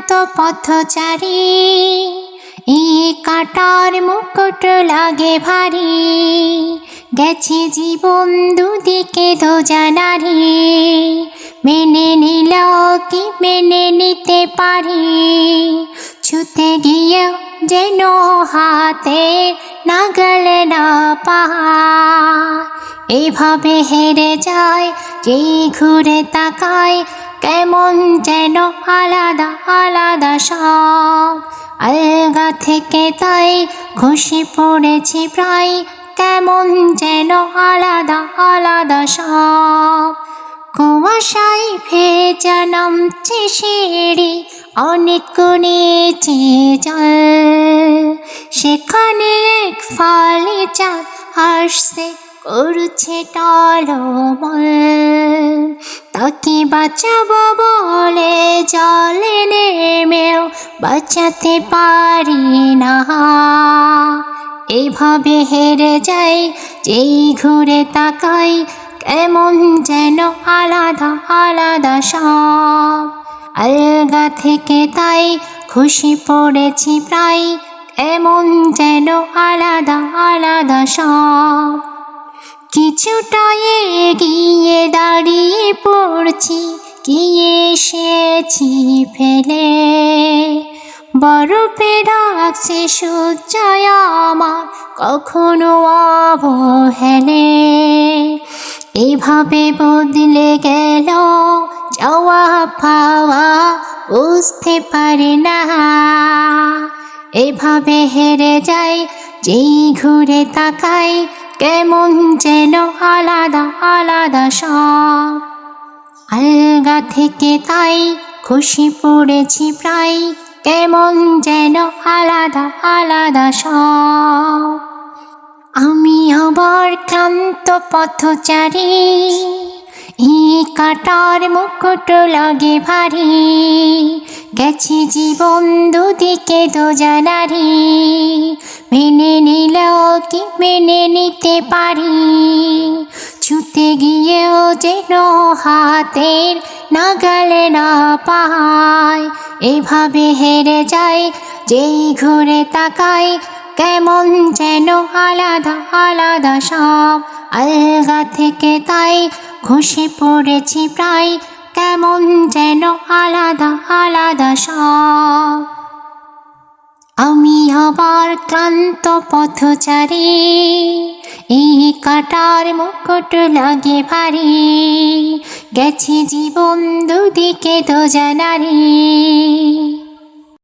ক্লান্ত পথচারী। এই কাটার মুকুট লাগে ভারী। গেছে জীবন দুদিকে দো জানারি মেনে নিল কি মেনে নিতে পারি? ছুতে গিয়ে যেন হাতে নাগাল না পায় এইভাবে হেরে যায়, যেই ঘুরে তাকায় কেমন যেন আলাদা আলাদা সব। আলগা থেকে তাই খুশি পড়েছি প্রায়। কেমন যেন আলাদা আলাদা সব। কুয়াশায় ভেজা নামছে সিঁড়ি, অনেক গুণেছে জল। সেখানে এক ফালি চাঁদ হাসছে করছে টলমল। তাকে বাঁচাবো বলে জলে নেমেও বাঁচাতে পারি না। এভাবে হেরে যাই, যেই ঘুরে তাকাই, কেমন যেন আলাদা আলাদা সব। আলগা থেকে তাই খুশি পড়েছি প্রায়, কেমন যেন আলাদা আলাদা সব। কিছুটা এগিয়ে পড়ছি গিয়ে এসেছি ফেলে? বরফে ডাকছে সূর্যয় আমার, কখনো অবহেলে। এভাবে বদলে গেল যাওয়া পাওয়া, বুঝতে পারে না। এভাবে হেরে যায় যেই ঘুরে তাকাই, কেমন যেন আলাদা আলাদা সব। আলগা থেকে তাই খুশি পড়েছি প্রায়। কেমন যেন আলাদা আলাদা সব। আমি আবার ক্লান্ত পথচারী। ই কাটার মুকুট লাগে ভারী। গেছি জীবন দুদিকে দো জানারি মেনে নিলেও কি মেনে নিতে পারি? ছুতে গিয়েও যেন হাতের নাগালে না পায়। এভাবে হেরে যায়, যেই ঘুরে তাকায়, কেমন যেন আলাদা আলাদা সব। আলগা থেকে তাই খুশি পড়েছি প্রায়, কেমন যেন আলাদা আলাদা সব। আমি আবার ক্লান্ত পথচারী। এই কাটার মুকুট লাগে ভারী। গেছে জীবন দুদিকে তো জানারি